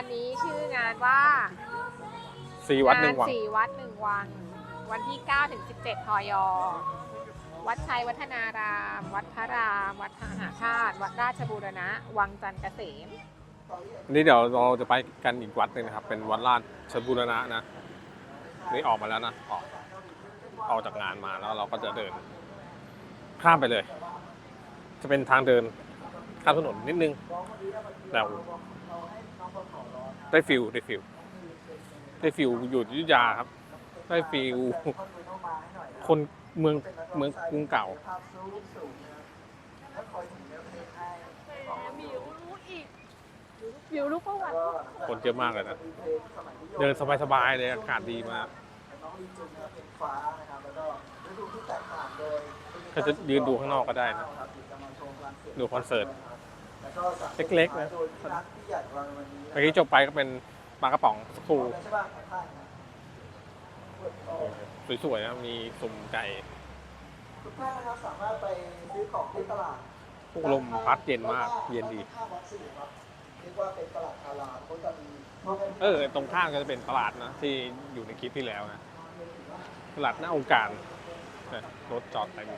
านนี้ชื่องานว่าสี่วัดหนึ่งวังสี่วัดหนึ่งวัง วันที่9ถึง17พย วัดชัยวัฒนาราม วัดพระราม วัดทหารชาติ วัดราชบูรณะ วังจันทร์เกษมอันนี้เดี๋ยวเราจะไปกันอีกวัดหนึ่งนะครับ เป็นวัดราชบูรณะนะ นี่ออกมาแล้วนะออกออกจากงานมาแล้วเราก็จะเดิน ข้ามไปเลย จะเป็นทางเดินข้ามถนนนิดนึงแต่ ได้ฟิลได้ฟิลได้ฟิลอยู่อยุธยาครับ ได้ฟิลคนเมืองเมืองกรุงเก่าวิวรูปประวัติคนเยอะมากเลยนะ เดินสบายๆเลยอากาศดีมากก็จะยืนดูข้างนอกก็ได้นะ ดูคอนเสิร์ต เล็กๆนะเมื่อกี้จบไปก็เป็นปลากระป๋องสกูสวยๆนะมีสุ่มไก่ทุกท่านนะครับสามารถไปซื้อของที่ตลาดพวกลมพัดเย็นมาก เย็นดีข้างวัดสิริครับเรียกว่าเป็นตลาดคาราเขาจะมีพวกเออ ตรงข้างก็จะเป็นตลาดนะ ที่อยู่ในคลิปที่แล้วนะ ตลาดหน้าองค์การนะรถจอดเต็ม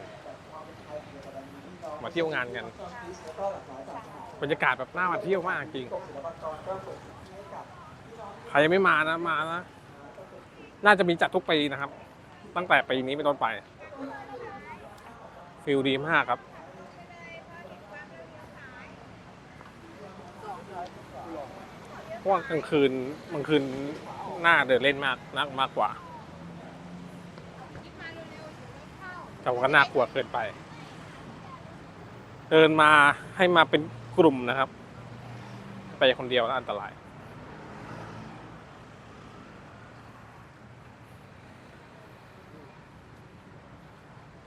มาเที่ยวงานกันแล้วก็หลากหลายต่างชาติบรรยากาศแบบน่ามาเที่ยวมากจริงกรมศิลปากรก็ส่งให้กับใครยังไม่มานะมานะน่าจะมีจัดทุกปีนะครับ ตั้งแต่ปีนี้เป็นต้นไปฟิลดีมากครับเพราะว่ากลางคืนกลางคืนหน้าเดินเล่นมากนักมากกว่า แต่ว่าก็น่ากลัวเกินไป เดินมาให้มาเป็นกลุ่มนะครับ ไปคนเดียวน่าอันตราย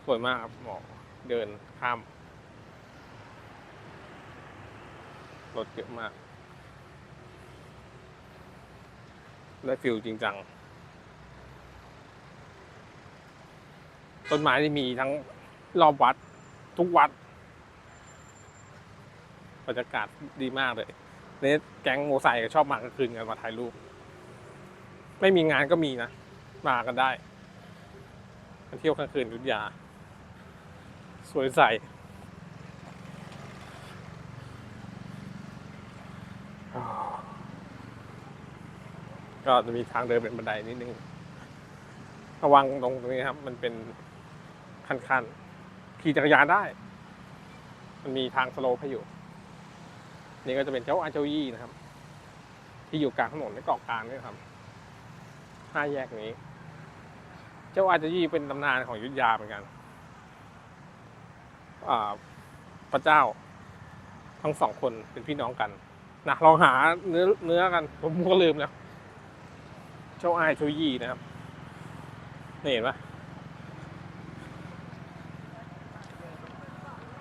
สวยมากครับหมอกเดินข้ามรถเยอะมาก ได้ฟิลจริงจัง ต้นไม้ที่มีทั้งรอบวัดทุกวัด บรรยากาศดีมากเลยเนี่แก๊งโมไซค์ก็ชอบมากลางคืนกันมาถ่ายรูป ไม่มีงานก็มีนะ มากันได้มาเที่ยวกลางคืนยุทธยา สวยใสก็จะมีทางเดินเป็นบันไดนิดนึง ระวังตรงตรงนี้ครับ มันเป็นคันๆ ขี่จักรยานได้ มันมีทางสโลปให้อยู่ นี่ก็จะเป็นเจ้าอาเจ้ายี่นะครับ ที่อยู่กลางถนนในเกาะกลางนี่ครับห้าแยกนี้ เจ้าอาเจ้ายี่เป็นตำนานของยุทธยาเหมือนกันพระเจ้า ทั้งสองคนเป็นพี่น้องกันนะลองหาเนื้อเนื้อกัน ผมก็ลืมแล้วเจ้าอายเจ้ายี่นะครับนี่เห็นปะ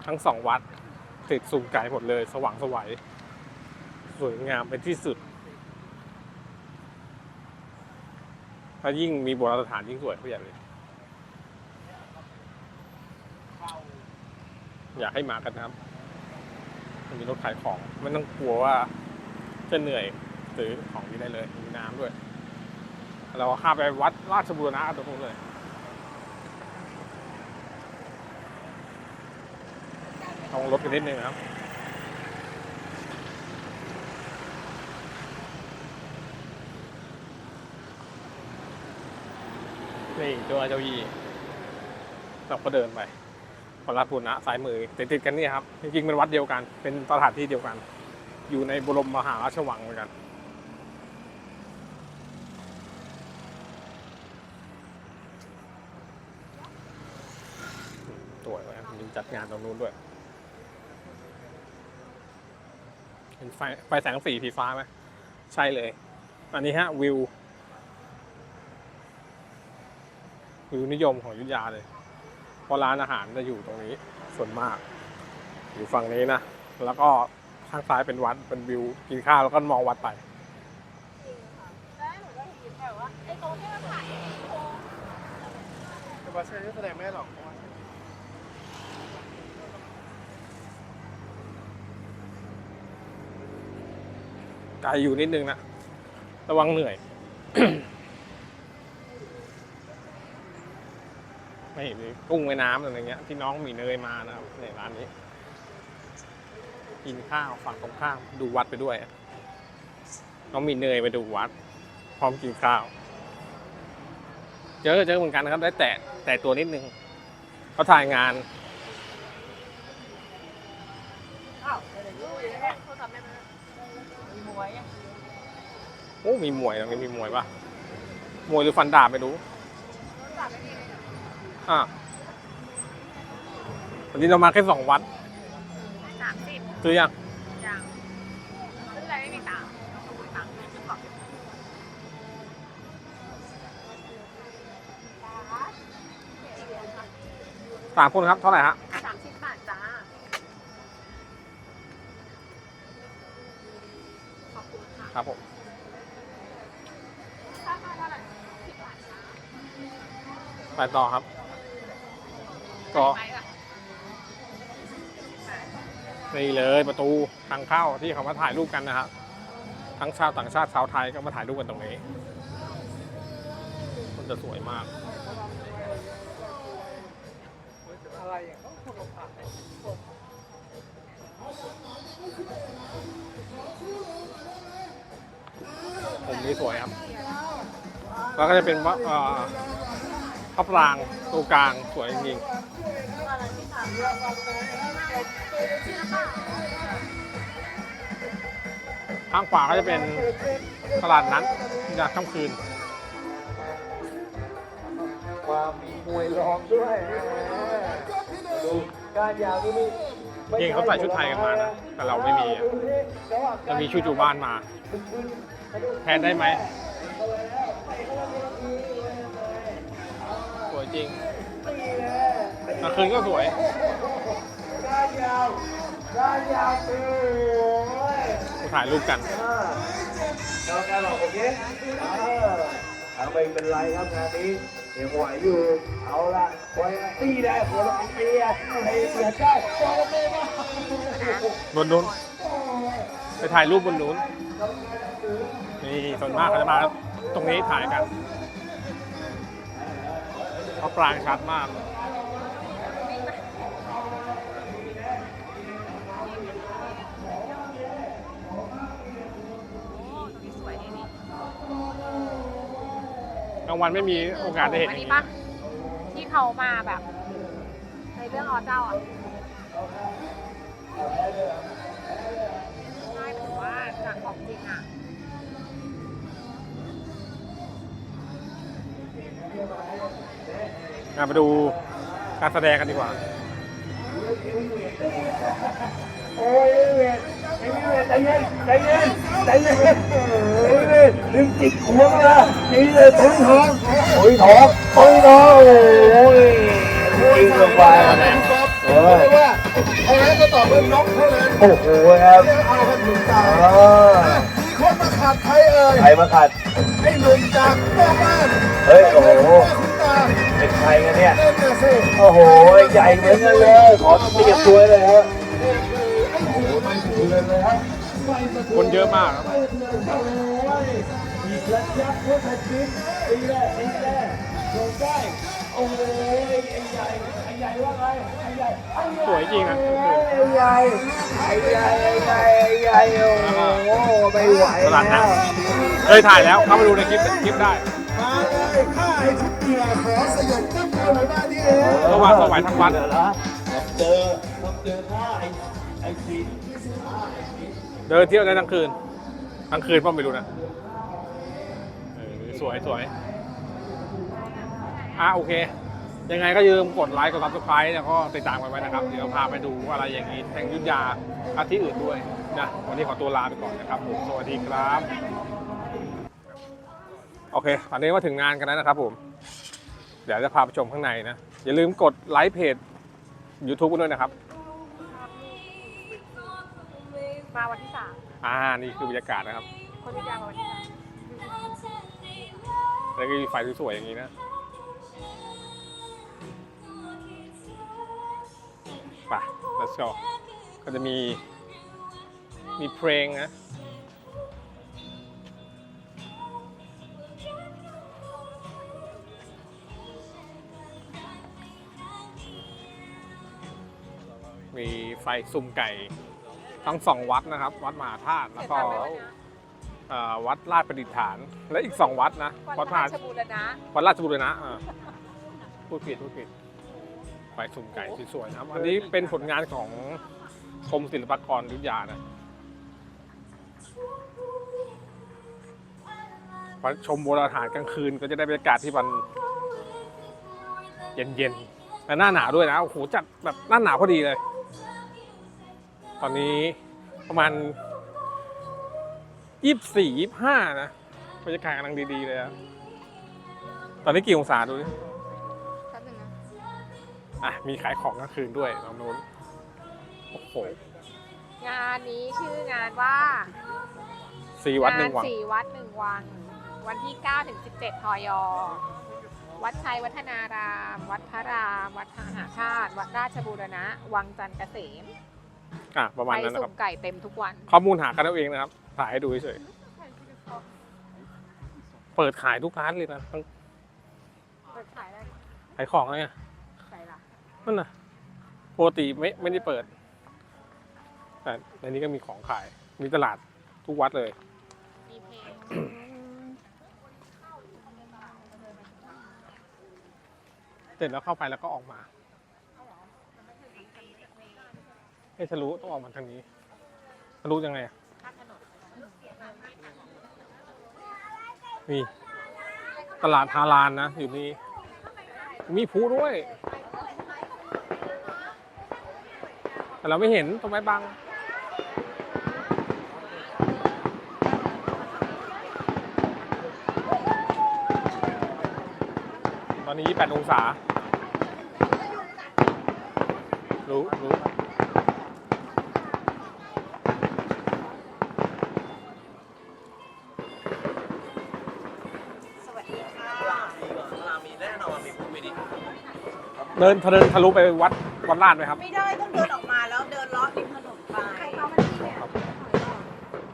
ทั้งสองวัดติดสูงไกลหมดเลย สว่างสวัย สวยงามเป็นที่สุด ถ้ายิ่งมีโบราณสถานยิ่งสวยเขาใหญ่เลย อยากให้มากันนะครับมันมีรถขายของ ไม่ต้องกลัวว่าจะเหนื่อยซื้อของที่ได้เลย มีน้ำด้วย เราข้าไปวัดราชบูรณะตรงนู้นเลยต้องรถกันนิดนึงนะครับ นี่ตัวเจ้ายี่เราก็เดินไปวัดราชบูรณะสายมือติดติดกันนี่ครับจริงๆเป็นวัดเดียวกัน เป็นสถานที่เดียวกัน อยู่ในบรมมหาราชวังเหมือนกันสวยเลยมีจัดงานตรงนู้นด้วยเห็นไฟไฟแสงสีสีฟ้าไหมใช่เลย อันนี้ฮะวิว วิวนิยมของอยุธยาเลย เพราะร้านอาหารจะอยู่ตรงนี้ส่วนมาก อยู่ฝั่งนี้นะ แล้วก็ข้างซ้ายเป็นวัดเป็นวิวกินข้าวแล้วก็มองวัดไปแต่ว่าใช้แสดงไม่ได้หรอกไกลอยู่นิดนึงนะ ระวังเหนื่อย ไม่มีกุ้งแม่น้ำอะไรเงี้ยที่น้องหมีเนยมานะครับในร้านนี้ กินข้าวฝั่งตรงข้ามดูวัดไปด้วยน้องหมีเนยไปดูวัด พร้อมกินข้าว เจอเจอเหมือนกันนะครับ ได้แต่แต่ตัวนิดนึงเขาถ่ายงานมีมวยโอ้มีมวยตรงนี้มีมวยปะมวยหรือฟันดาบไม่รู้จับไม่ดีเลย อะวันนี้เรามาแค่สองวัดสามสิบซื้อยังอย่างซื้ออะไรไม่มีตังค์ต้องมีตังค์ซื้อของสามคนครับ เท่าไหร่ฮะสามสิบบาทจ้า ขอบคุณค่ะ ครับผมค่าเท่าไหร่สิบบาทจ้าไปต่อครับ ก็ไปอะนี่เลยประตูทางเข้าที่เขามาถ่ายรูปกันนะครับ ทั้งชาวต่างชาติชาวไทยก็มาถ่ายรูปกันตรงนี้มันจะสวยมากอะไรอย่างเขาคนละผักผมนี่สวยครับ แล้วก็จะเป็นว่าพระปรางตรงกลางสวยจริงๆ ข้างขวาก็จะเป็นตลาดนัดยามค่ำคืน ความมีมวยรองด้วยดูการยาวนี่มีจริงเขาใส่ชุดไทยกันมานะ แต่เราไม่มีอะเรามีชุดอยู่บ้านมา แทนได้ไหมสวยจริง กลางคืนก็สวยการยาวการยาวโอ้ยมาถ่ายรูปกันเราการบอกโอเคเออเอาไม่เป็นไรครับงานนี้ยังไหวอยู่ เอาละไว้ตีได้หัวเราะตีอะให้เสียได้โอ้โหบนนู้น ไปถ่ายรูปบนนู้น นี่ส่วนมากเขาจะมาตรงนี้ถ่ายกันเพราะปรางชัดมาก กลางวันไม่มีโอกาสได้เห็นอันอย่างนี้นี้ปะที่เขามาแบบในเรื่องอเจ้าอะใช่ถือว่าจากของจริงอะมาไปดูการแสดงกันดีกว่าโอ้ยเวทไอ้เวทใจเย็นใจเย็นใจเย็นโอ้ยเวท ลืมจิกหัวมานี่เลยท้งท้องโอ้ยท้องโอ้ยท้องโอ้ยจิกลงไปเออว่าแพ้ก็ต่อเป็นน็อกเท่านั้นโอ้โหครับเอาครับหนุ่มตาเออมีคนมาขาดไทยเอ่ยใครมาขัดไอ้หนุ่มจากนอกบ้านเฮ้ยโอ้โหคุณตาเป็นใครกันเนี่ยโอ้โหใหญ่เหมือนกันเลยขอเตียบตัวเลยฮะคนเยอะมากครับ ยักษ์พุทธจิตตีแรกตีแรกลงได้โอ้ยไอ้ใหญ่ไอ้ใหญ่ว่าไงไอ้ใหญ่ไอ้ใหญ่สวยจริงอะไอ้ใหญ่ไอ้ใหญ่ไอ้ใหญ่ไอ้ใหญ่โอ้โหไม่ไหวตลาดแล้วเคยถ่ายแล้วเข้าไปดูในคลิปคลิปได้มาเลยข้าไอ้ชุดเหยื่อขอสยบตั้งตัวหน่อยบ้านนี้เองระหว่างสวายทั้งวันเจอแล้วเจอต้องเจอท่าไอ้ไอ้สิน เดินเที่ยวได้ทั้งคืนทั้งคืนป้อไม่รู้นะ สวยสวยอะโอเค ยังไงก็อย่าลืมกดไลค์กดซับสไครต์แล้วก็ติดตามกันไว้นะครับ เดี๋ยวพาไปดูอะไรอย่างนี้แทงยุทธยาอาที่อื่นด้วยนะวันนี้ขอตัวลาไปก่อนนะครับผมสวัสดีครับ โอเคตอนนี้มาถึงงานกันแล้วนะครับผม เดี๋ยวจะพาไปชมข้างในนะ อย่าลืมกดไลค์เพจ YouTube กันด้วยนะครับ มาวันที่สามอ่า นี่คือบรรยากาศนะครับ คนวิทยามาวันที่สาม แล้วก็มีไฟสวยๆอย่างนี้นะ ป่ะ let's go ก็จะมี มีเพลงนะ มีไฟซุ่มไก่ทั้งสองวัดนะครับ วัดมหาธาตุแล้วก็ อ่อวัดราชประดิษฐาน และอีกสองวัดนะวัวัดดมราหาชบูรณะวัดราชบุรณะอ่าพูดผิดพูดผิดไฟซุ่มไก่สวยๆนะครับ อันนี้เป็นผลงานของกรมศิลปากรอยุธยานะมาชมโบราณสถานกลางคืนก็จะได้บรรยากาศที่มันเย็นๆและหน้าหนาวด้วยนะโอ้โหจัดแบบหน้าหนาวพอดีเลย ตอนนี้ประมาณ ยี่สี่ยี่ห้านะบรรยากาศกำลังดี ๆ เลยอะตอนนี้กี่องศาดูดิแป๊บนึงนะอะ มีขายของกลางคืนด้วยตรงนู้นโอ้โหงานนี้ชื่องานว่าสี่วัดหนึ่งวัง สี่วัดหนึ่งวัง วันที่9ถึง17ทอยวัดชัยวัฒนาราม วัดพระราม วัดทหาชาติวัดราชบูรณะ วังจันทร์เกษมอะ ประมาณไปนั้นนะสุ่ครับมไก่เต็มทุกวัน ข้อมูลหากันเอาเองนะครับ ถ่ายให้ดูเฉยๆเปิดขายทุกร้านเลยนะทั้งเปิดขายได้ขายของอะไรอะใส่ละนั่นน่ะปกติไม่ไม่ได้เปิดแต่ในนี้ก็มีของขาย มีตลาดทุกวัดเลยมีเพลงเสร็จแล้วเข้าไปแล้วก็ออกมาให้ทะลุต้องออกมาทางนี้ทะลุยังไงอะ มีตลาดฮาลานนะ อยู่นี่ มีผูด้วย แต่เราไม่เห็นตรงไม้บัง ตอนนี้ 28 องศา รู้รู้ ดินเดินทะลุไปวัดวัดลาดไหมครับ ไม่ได้ต้องเดินออกมาแล้วเดินเลาะริมถนนไป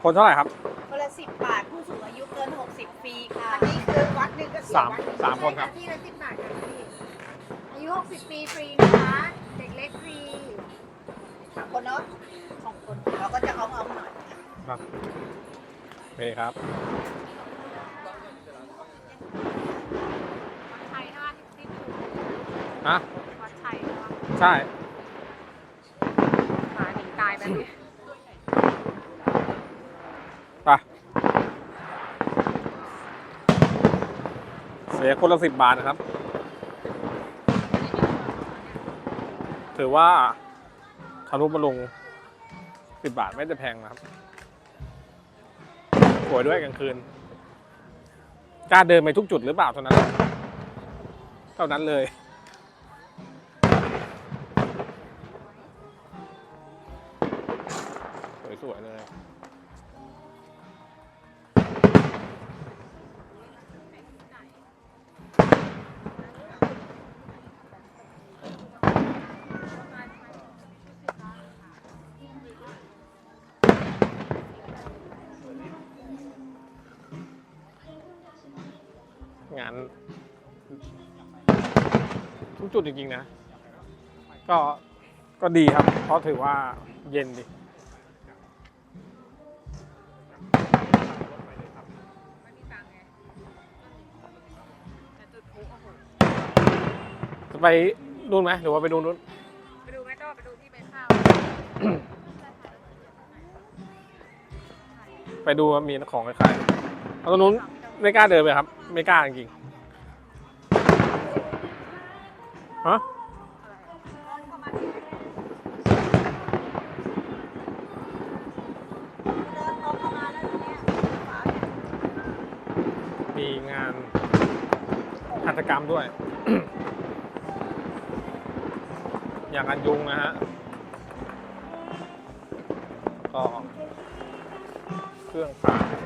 คนเท่าไหร่ครับคนละสิบบาทผู้สูงอายุเกิน60ปีค่ะอันนี้คือวัดหนึ่งก็สามสามคนครับที่ละสิบบาทค่ะพี่อายุ60ปีฟรีนะคะเด็กเล็กฟรีสามคนเนาะสองคนเราก็จะเอาเอาหน่อยครับโอเคครับวัดชัยใช่ไหมที่ถูกฮะ ใช่หมาหนีตายไปพี่ไปเสียคนละสิบบาทนะครับ ถือว่าทะลุมาลงสิบบาทไม่ได้แพงนะครับสวยด้วยกลางคืนกล้าเดินไปทุกจุดหรือเปล่าเท่านั้น เท่านั้นเลย งานทุกจุดจริงๆนะ ก็ก็ดีครับ เพราะถือว่าเย็นดีไม่มีตังค์ไงแต่จุดพลุโอ้โหจะไปนู่นไหมหรือว่าไปดูนู่นไปดูไหมโต้ไปดูที่เป็นข้าวไปดูว่ามีของขายๆเอาตรงนู้นไม่กล้าเดินไปครับ ไม่กล้าจริง ฮะมีงานหัตถกรรมด้วย อย่างกันยุงนะฮะ ก็เครื่องปาก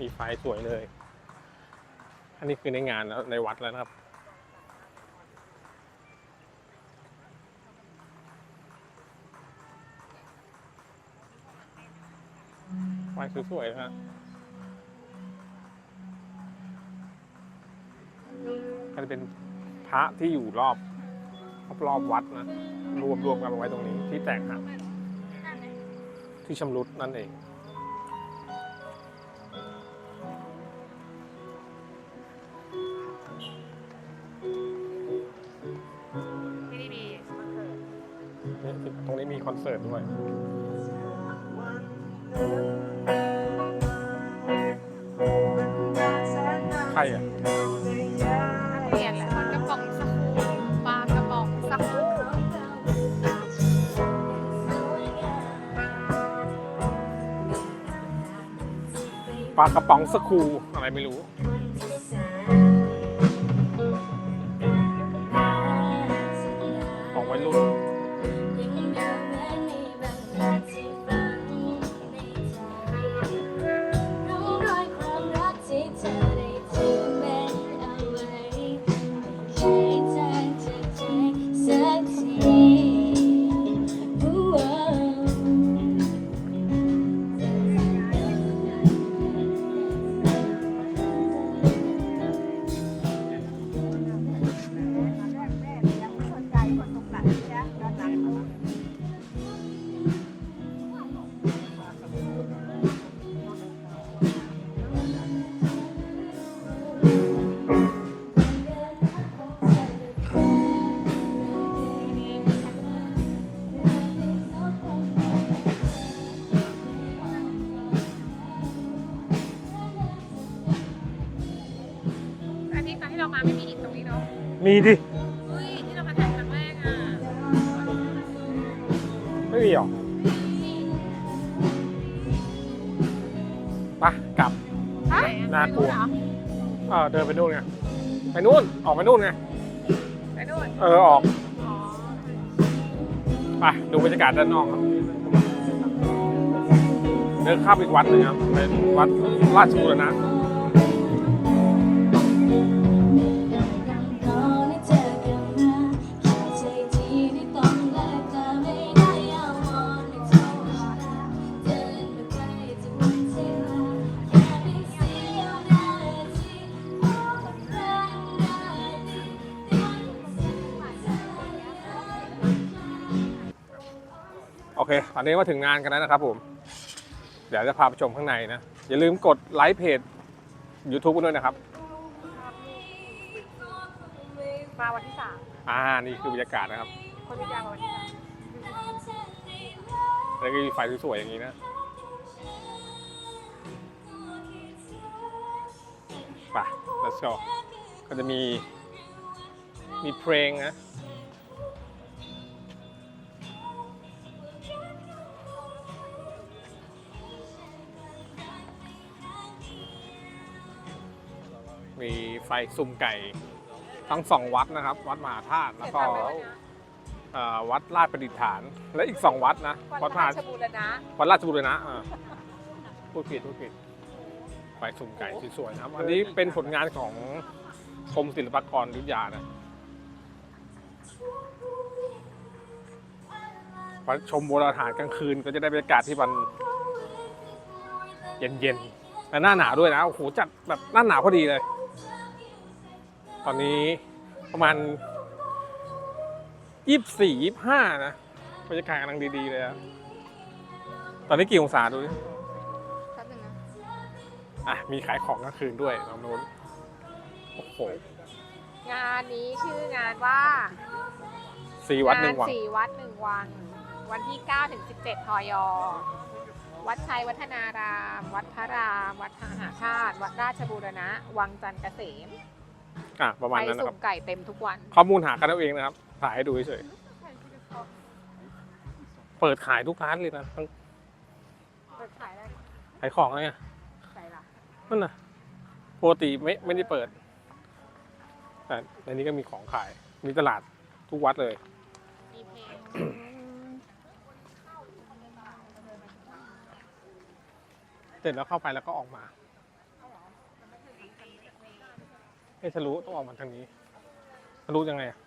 มีไฟสวยเลย อันนี้คือในงานแล้วในวัดแล้วนะครับ ไฟสวยๆนะฮะก็จะเป็นพระที่อยู่รอบรอบวัดนะ รวมรวมกันไว้ตรงนี้ที่แตกหักที่ชำรุดนั่นเอง ใครอะเปลี่ยนแหละมันกระป๋องสักคูปลากระป๋องสักคูปลากระป๋องสกรูอะไรไม่รู้ มีดิ เฮ้ยที่เรามาถ่ายครั้งแรกอะไม่มีหรอไปกลับ ฮะน่ากลัวไปเหรอเออเดินไปนู่นไง ไปนู่น ออกไปนู่นไง ไปนู่นเออ ออก อ๋อไปดูบรรยากาศด้านนอกครับ เดินข้ามอีกวัดหนึ่งครับเป็นวัดราชบูรณะ อเคตอนนี้มาถึงงานกันแล้วนะครับผม เดี๋ยวจะพาไปชมข้างในนะ อย่าลืมกดไลค์เพจ YouTube กันด้วยนะครับ มาวันที่สามอ่า นี่คือบรรยากาศนะครับคนวิทยามาวันที่สามแล้วก็มีไฟสวยๆอย่างนี้นะ ไป let's go ก็จะมีมีเพลงนะ ไฟซุ่มไก่ ทั้งสองวัดนะครับ วัดมหาธาตุแล้วก็เขียนตามไว้ด้วยนะเอ่อวัดราชประดิษฐาน และอีกสองวัดนะวัวัดดมราหาชบูรณะวัดราชบุรณะอ่าพูดผิดพูดผิดไฟซุ่มไก่ที่สวยนะครับ อันนี้เป็นผลงานของกรมศิลปากรอยุธยานะพอชมโบราณสถานกลางคืนก็จะได้บรรยากาศที่มันเย็นๆและหน้าหนาวด้วยนะโอ้โหจัดแบบหน้าหนาวพอดีเลยต อนนี้ประมาณยี่สี่ยี่ห้านะบรรยากาศกำลังดี ๆ เลยอะตอนนี้กี่องศาดูดิแป๊บนึงนะอะ มีขายของกลางคืนด้วยตรงนู้นโอ้โหงานนี้ชื่องานว่าสี่วัดหนึ่งวัง สี่วัดหนึ่งวัง วันที่9ถึง17ทอยวัดชัยวัฒนาราม วัดพระราม วัดทหาชาติวัดราชบูรณะ วังจันทร์เกษม อะประมาณไปนั้นนะสุ่ครับ มไก่เต็มทุกวัน ข้อมูลหากันเอาเองนะครับ ถ่ายให้ดูเฉยๆเปิดขายทุกร้านเลยนะทั้งเปิดขายได้ขายของอะไรเงี้ยใส่ละนั่นน่ะปกติไม่ไม่ได้เปิด แต่ในนี้ก็มีของขาย มีตลาดทุกวัดเลย มีเพลงเสร็จแล้วเข้าไปแล้วก็ออกมา ให้ทะลุต้องออกมาทางนี้ทะลุยังไงอะ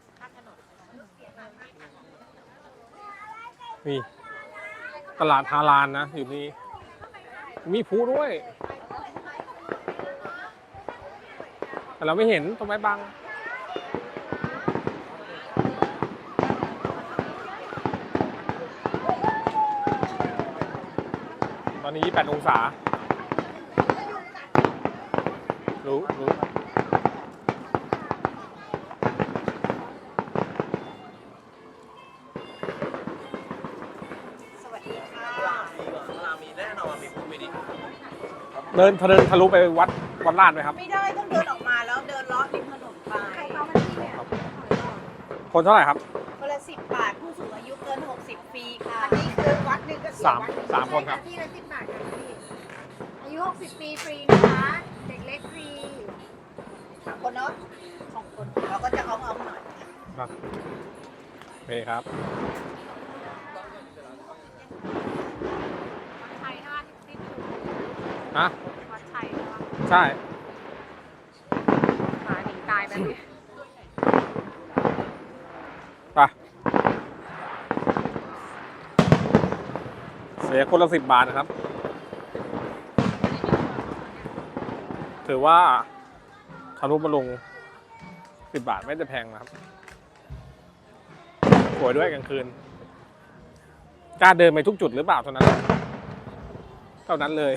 มีตลาดฮาลานนะ อยู่นี่มีผูด้วย แต่เราไม่เห็นตรงไม้บังตอนนี้ 28 องศา รู้รู้ ดินเดินทะลุไปวัดวัดลาดไหมครับ ไม่ได้ต้องเดินออกมาแล้วเดินเลาะริมถนนไปใครเขามาที่เนี่ยคนเท่าไหร่ครับคนละสิบบาทผู้สูงอายุเกิน60ปีค่ะอันนี้คือวัดหนึ่งก็สามสามคนครับที่ละสิบบาทค่ะพี่อายุ60ปีฟรีนะคะเด็กเล็กฟรีสามคนเนาะสองคนเราก็จะเอาเอาหน่อยครับโอเคครับวัดชัยใช่ไหมที่ถูกฮะ ใช่หมาหนีตายไปพี่ไปเสียคนละสิบบาทนะครับ ถือว่าทะลุมาลงสิบบาทไม่ได้แพงนะครับสวยด้วยกลางคืนกล้าเดินไปทุกจุดหรือเปล่าเท่านั้น เท่านั้นเลย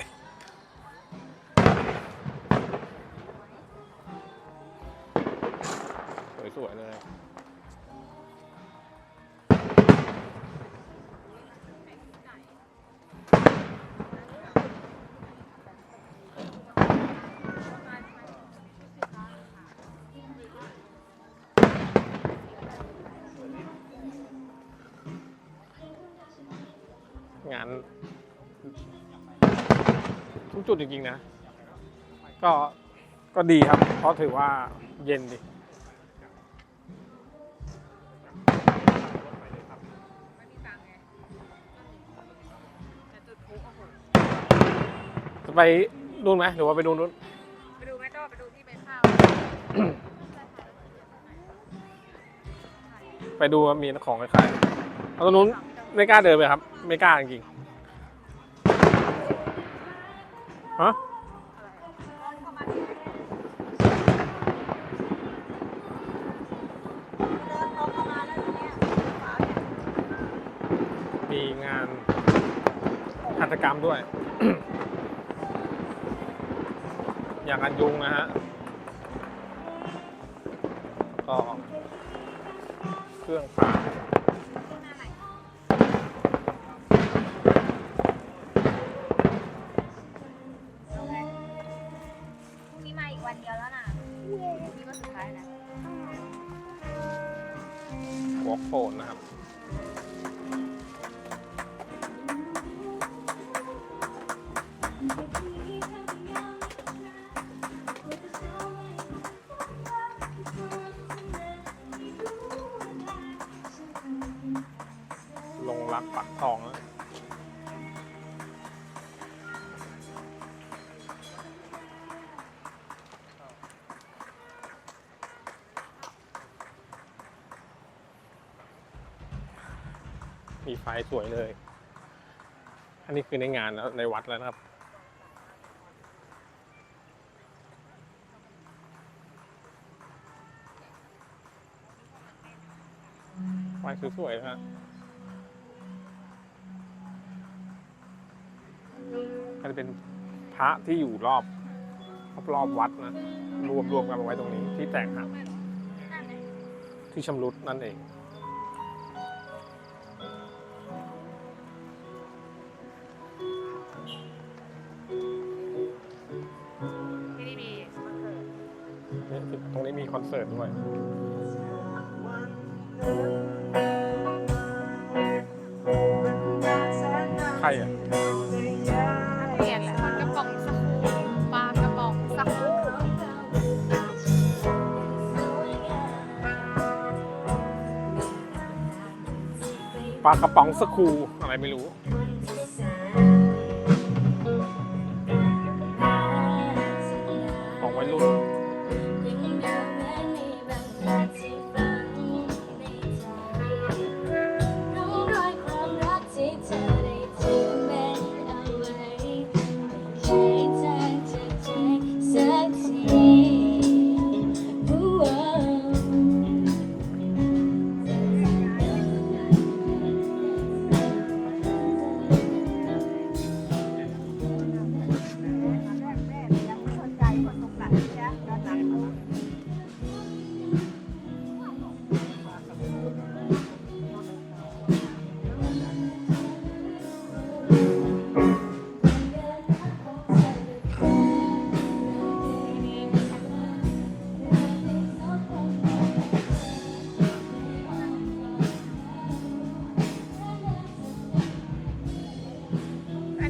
จุดจริงๆนะ ก็ก็ดีครับ เพราะถือว่าเย็นดีไม่มีตังค์ไงแต่จุดพลุโอ้โหจะไปนู่นไหมหรือว่าไปดูนู่นไปดูไหมโต้ไปดูที่ไปข้าวไปดูว่ามีของขายๆเอาตรงนู้นไม่กล้าเดินไปครับ ไม่กล้าจริงๆ ฮะมีงานหัตถกรรมด้วย อย่างกันยุงนะฮะ ก็เครื่องปา ไฟสวยเลย อันนี้คือในงานแล้วในวัดแล้วนะครับ ไฟสวยๆนะฮะก็จะเป็นพระที่อยู่รอบรอบวัดนะ รวมรวมกันเอาไว้ตรงนี้ที่แตกหักที่ชำรุดนั่นเอง สิร์ตด้วยใครอะปลี่กระป๋องสกูปลากระป๋องสกูปลากระป๋องสกูอะไรไม่รู้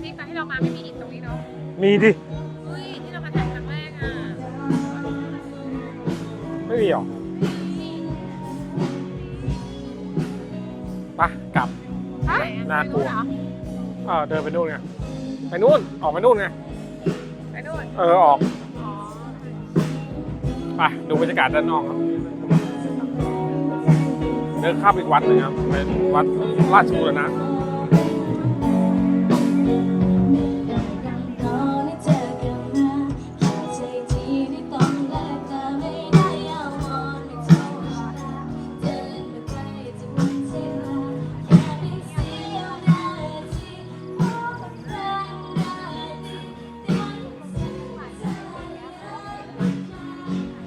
อันนี้ตอนที่เรามาไม่มีหินตรงนี้เนาะมีดิเฮ้ยที่เรามาถ่ายครั้งแรกอะไม่มีหรอไปกลับ ฮะน่ากลัวไปเหรอเออเดินไปนู่นไง ไปนู่น ออกไปนู่นไง ไปนู่นเออ ออก อ๋อไปดูบรรยากาศด้านนอกครับ เดินข้ามอีกวัดหนึ่งครับเป็นวัดราชบูรณะ